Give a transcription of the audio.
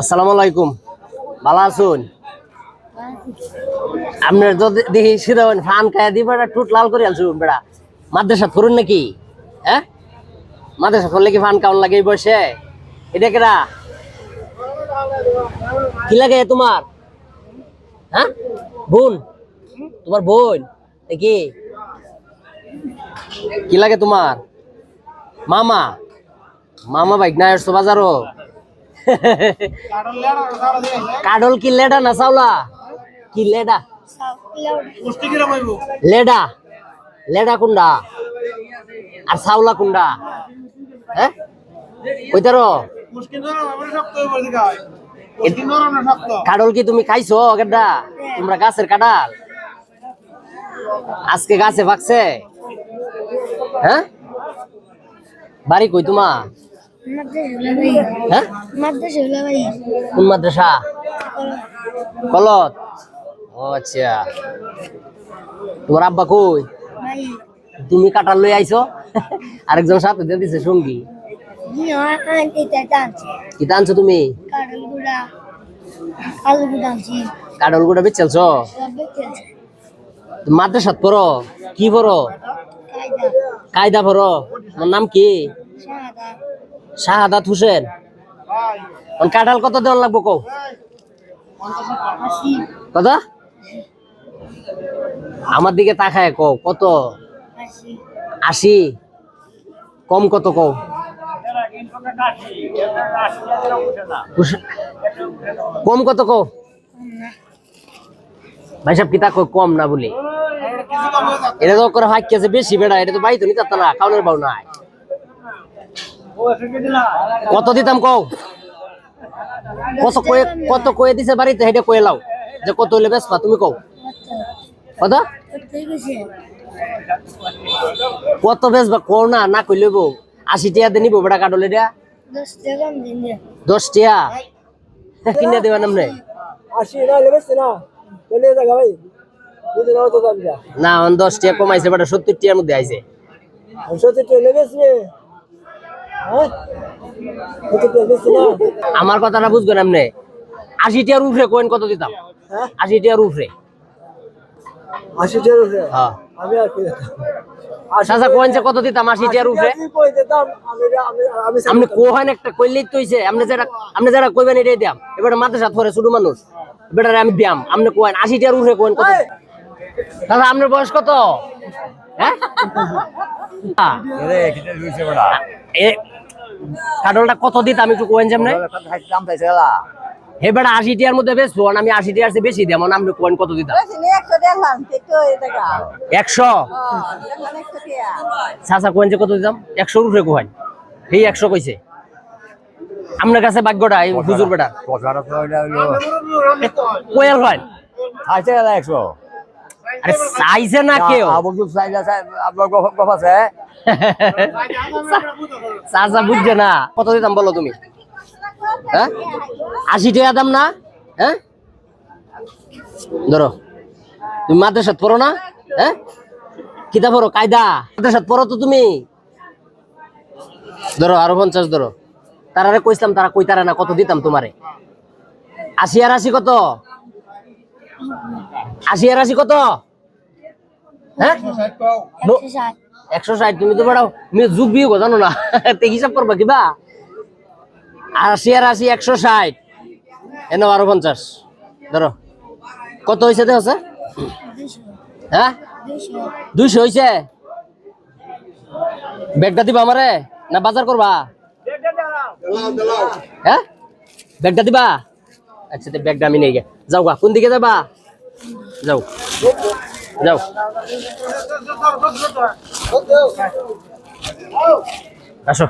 আসসালামু আলাইকুম ভালো আছুন? আপনার যদি দেখি সিধা ফান খায় দি বেড়া টুট লাল করে আলছু বেড়া। মাদ্রাসা করুন নাকি? হ্যাঁ? মাদ্রাসা করলে কি ফান কাউন লাগে বসে এটা কেরা কি লাগে তোমার? হ্যাঁ? বোন? তোমার বোন? দেখি। কি লাগে তোমার? মামা। মামা বাইক না আসছো বাজারও। কাডল কি লেডা না চাওলা? কি লেডা? লেডা। লেডা কুন্ডা? আর চাওলা কুন্ডা? হ্যাঁ? কাডল কি তুমি খাইছো গেডা? তোমরা গাছের কাডাল? আজকে গাছে পাকছে? হ্যাঁ? বাড়ি কই তোমা? হ্যাঁ? কোন মাদ্রাসা? কলত ও আচ্ছা। তোমার আব্বা কই? তুমি কাটার লই আইছো? আরেকজন সাথে দিয়ে দিছে সঙ্গী। কি তুমি? কাডল গুড়া বেচালছো। মাদ্রাসাত পড়ো? কি পড়ো? কায়দা পড়ো। তোমার নাম কি? শাহাদাত হোসেন। কাঁঠাল কত দেওয়ার লাগবো কও? কত আমার দিকে তাকায় কও, কত? আশি। কম কত কও? কম কত কও? ভাই সাহেব কিতা কই কম না বলি? এটা তো করে হাইক কেছে বেশি, বেড়া, এটা তো বাইতো নিতে না কাউনের বাউ নাই। কত দিতাম কও? কত কয়ে কত কয়ে দিছে বাড়িতে, হেঁটে কয়ে লাও। যে কত হইলে বেসপা তুমি কও। কত? কত বেসবা কও না না কইলে বউ। আশি টাকা দিয়ে নিবো বেটা কাটলে দিয়া দশ টাকা কিনে দেবা নামনে? আশি না। না দাম অন দশ টাকা কমাইছে বেটা সত্তর টাকার মধ্যে আইছে। হ্যাঁ? আমার কথাটা বুঝবেন আপনি। আশি টাকার উপরে কোয়েন কত দিতাম? হ্যাঁ? আশি টাকার উপরে। আশি টাকার উপরে? হ্যাঁ। আমি আর কত দিতাম আশি টাকার উপরে? আমি কই দিতাম? আমি আমি আমি আপনি কোহান একটা কইলেই তো হইছে। আপনি যেটা আপনি যেটা কইবেন এটাই দিয়াম। এবারে মাদ্রাসা ধরে ছোট মানুষ। এবারে আমি দিয়াম আপনি কোয়েন আশি টাকার উপরে কোয়েন কত? দাদা আপনার বয়স কত? হ্যাঁ? কাটলটা কত দিতাম একটু কোয়েন যেমনে হে বেটা আশি টিয়ার মধ্যে বেশ আর আমি আশি টিয়ার চেয়ে বেশি দিয়াম আপনি কোয়েন কত দিতাম একশো চাচা কোয়েন যে কত দিতাম? একশো উপরে কোয়েন। সেই একশো কইছে। আপনার কাছে ভাগ্যটা এই হুজুর বেটা। কোয়েল হয় আরে চাইছে না কেউ? চাচা বুঝছে না? কত দিতাম বলো তুমি? হ্যাঁ? আশি টাকা দাম না? হ্যাঁ? ধরো। তুমি মাদ্রাসাত পড়ো না? হ্যাঁ? কিতা পড়ো কায়দা? মাদ্রাসাত পড়ো তো তুমি? ধরো আরও পঞ্চাশ ধরো। তারারে কইছিলাম তারা কইতারা না কত দিতাম তোমারে? আশি আর আশি কত? আশি আর আশি কত? হ্যাঁ? নো- একশো ষাট তুমি তো বেড়াও তুমি যুগ বিয়োগ জানো না? তে হিসাব করবা কিবা? আশি আর আশি একশো ষাট। এনে বারো পঞ্চাশ। ধরো। কত হয়েছে দেখো স্যার হ্যাঁ? দুইশো হয়েছে ব্যাগটা দিবা আমারে? না বাজার করবা? হ্যাঁ? ব্যাগটা দিবা? আচ্ছা ব্যাগ দামি নিয়ে গে যাও গা কোন দিকে যাবা? যাও। যাও। আসো।